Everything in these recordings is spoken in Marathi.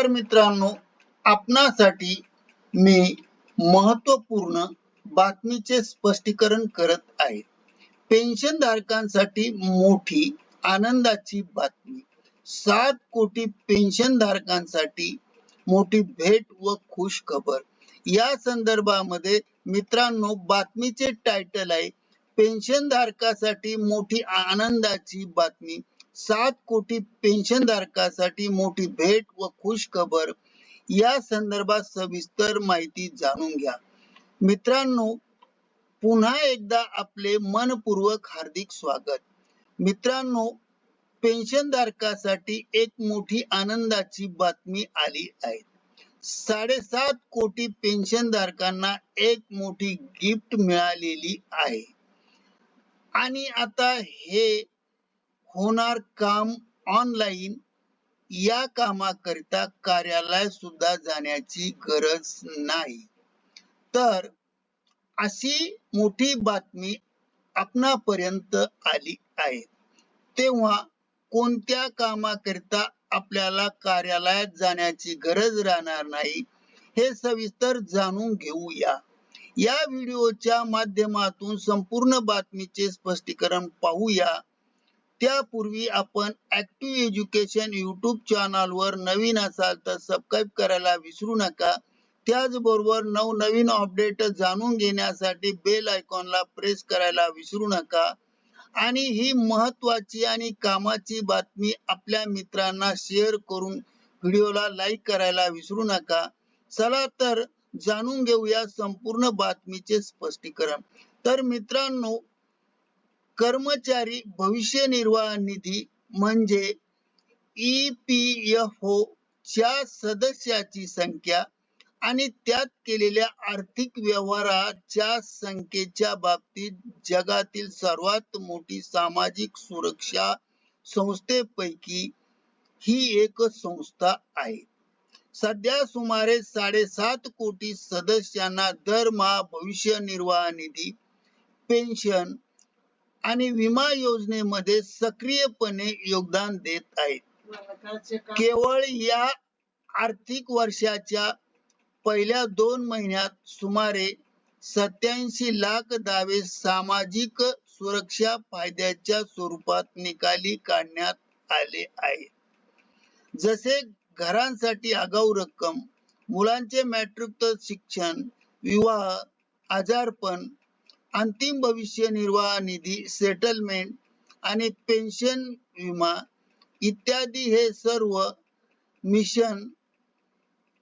नमस्कार मित्रांनो आपणासाठी मी महत्त्वपूर्ण बातमीचे स्पष्टीकरण करत आहे. पेन्शन धारकांसाठी मोठी आनंदाची बातमी. सात कोटी पेन्शन धारकांसाठी मोठी भेट व खुश खबर या संदर्भामध्ये मित्रांनो बातमीचे टायटल आहे पेन्शन धारकासाठी मोठी आनंदाची बातमी सात कोटी पेन्शन धारकासाठी मोठी भेट व खुश खबर. या संदर्भात सविस्तर माहिती जाणून घ्या. मित्रांनो पुन्हा एकदा आपले मनपूर्वक हार्दिक स्वागत. मित्रांनो पेन्शन धारकासाठी एक मोठी आनंदाची बातमी आली आहे. साडेसात कोटी पेन्शन धारकांना एक मोठी गिफ्ट मिळालेली आहे. आणि आता हे होणार काम ऑनलाईन या कामाकरिता कार्यालय सुद्धा जाण्याची गरज नाही. तर अशी मोठी बातमी आपणापर्यंत आली आहे. तेव्हा कोणत्या कामाकरिता आपल्याला कार्यालयात जाण्याची गरज राहणार नाही हे सविस्तर जाणून घेऊया. या व्हिडिओच्या माध्यमातून संपूर्ण बातमीचे स्पष्टीकरण पाहूया. त्यापूर्वी आपण ऍक्टिव्ह एज्युकेशन युट्यूब चॅनलवर नवीन असाल तर सबस्क्राईब करायला विसरू नका. त्याचबरोबर नवनवीन अपडेट जाणून घेण्यासाठी बेल आयकॉनला प्रेस करायला विसरू नका. आणि ही महत्वाची आणि कामाची बातमी आपल्या मित्रांना शेअर करून व्हिडिओला लाईक करायला विसरू नका. चला तर जाणून घेऊया संपूर्ण बातमीचे स्पष्टीकरण. तर मित्रांनो कर्मचारी भविष्य निर्वाह निधी म्हणजे ई पी एफ ओ च्या सदस्याची संख्या आणि त्यात केलेल्या आर्थिक व्यवहाराच्या संख्येच्या बाबतीत जगातील सर्वात मोठी सामाजिक सुरक्षा संस्थेपैकी ही एक संस्था आहे. सध्या सुमारे साडेसात कोटी सदस्यांना दरमहा भविष्य निर्वाह निधी पेन्शन आणि विमा योजनेमध्ये सक्रियपणे योगदान देत आहेत. केवळ या आर्थिक वर्षाच्या पहिल्या दोन महिन्यात सुमारे सत्याऐंशी लाख दावे सामाजिक सुरक्षा फायद्याच्या स्वरूपात निकाली काढण्यात आले आहे जसे घरांसाठी आगाऊ रक्कम मुलांचे मॅट्रिक शिक्षण विवाह आजारपण अंतिम भविष्य निर्वाह निधी सेटलमेंट आणि पेन्शन विमा इत्यादी हे सर्व मिशन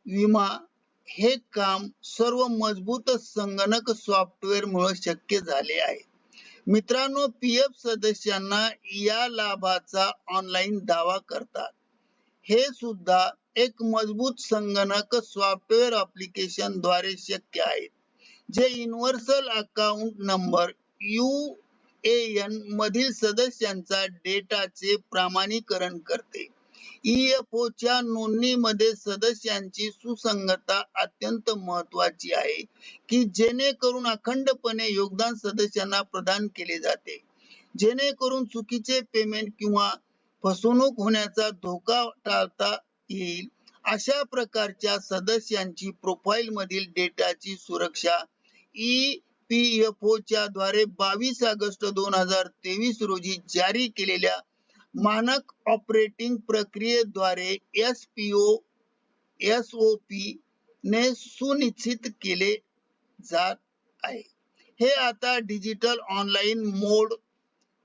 विमा हे काम सर्व मजबूत संगणक सॉफ्टवेअर मुळे शक्य झाले आहे. मित्रांनो पी एफ सदस्यांना या लाभाचा ऑनलाईन दावा करतात. हे सुद्धा एक मजबूत संगणक सॉफ्टवेअर अप्लिकेशनद्वारे शक्य आहे. जे universal account number U A N मधील सदस्यांचा डेटाचे प्रमाणीकरण करते. EFO नोंदणीमध्ये सदस्यांची सुसंगता अत्यंत महत्वाची आहे की जेणेकरून अखंडपणे योगदान सदस्यांना प्रदान केले जाते. जेणेकरून चुकीचे पेमेंट किंवा फसवणूक होण्याचा धोका टाळता येईल अशा प्रकारच्या सदस्यांची प्रोफाईल मधील डेटाची सुरक्षा ई पी एफ ओ च्या द्वारे बावीस ऑगस्ट दोन हजार तेवीस रोजी जारी केलेल्या मानक ऑपरेटिंग प्रक्रियेद्वारे S P O S O P ने सुनिश्चित केले जात आहे. हे आता digital online mode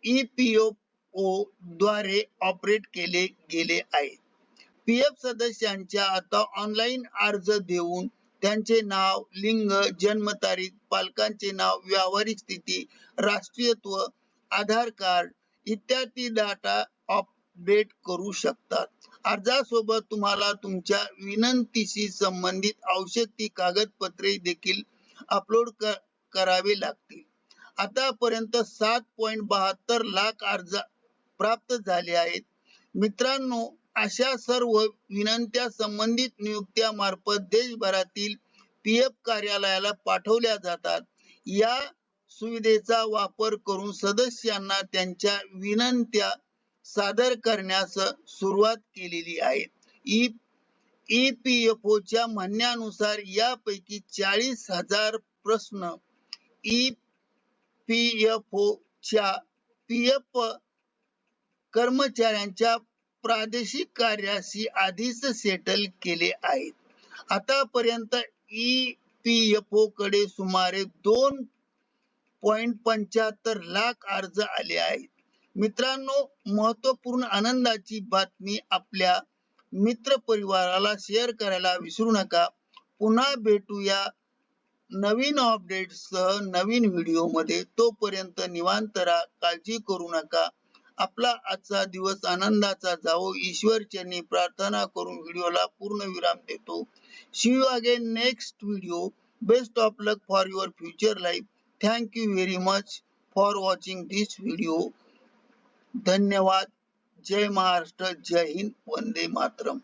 E P O द्वारे ऑपरेट केले गेले आहे. पी एफ सदस्यांच्या आता ऑनलाईन अर्ज देऊन त्यांचे नाव लिंग जन्मतारीख पालकांचे नाव व्यावहारिक स्थिती राष्ट्रीयत्व आधार कार्ड इत्यादी डाटा अपडेट करू शकतात. अर्जासोबत तुम्हाला तुमच्या विनंतीशी संबंधित आवश्यक ती कागदपत्रे देखील अपलोड करावे लागतील. आतापर्यंत सात पॉईंट बहात्तर लाख अर्ज प्राप्त झाले आहेत. मित्रांनो अशा सर्व विनंत्या संबंधित नियुक्त्या मार्फत देशभरातील पीएफ कार्यालयाला पाठवल्या जातात. या सुविधेचा वापर करून सदस्यांना त्यांच्या विनंत्या सादर करण्यास सुरुवात केलेली आहे. ई EPFO च्या म्हणण्यानुसार यापैकी चाळीस हजार प्रश्न ई पी एफ ओच्या च्या एफ कर्मचाऱ्यांच्या प्रादेशिक कार्याशी आधीच सेटल केले आहेत. आतापर्यंत ई पी एफ ओ कडे सुमारे दोन पॉइंट पंच्याहत्तर लाख अर्ज आले आहेत. मित्रांनो महत्त्वपूर्ण आनंदाची बातमी आपल्या मित्र परिवाराला शेअर करायला विसरू नका. पुन्हा भेटूया नवीन अपडेट सह नवीन व्हिडिओमध्ये. तोपर्यंत निवांत राहा काळजी करू नका. आपला आजचा दिवस आनंदाचा जावो. ईश्वर चरणी प्रार्थना करून व्हिडिओला पूर्ण विराम देतो. See you again next video best of luck for your future life thank you very much for watching this video धन्यवाद. जय महाराष्ट्र. जय हिंद. वंदे मातरम.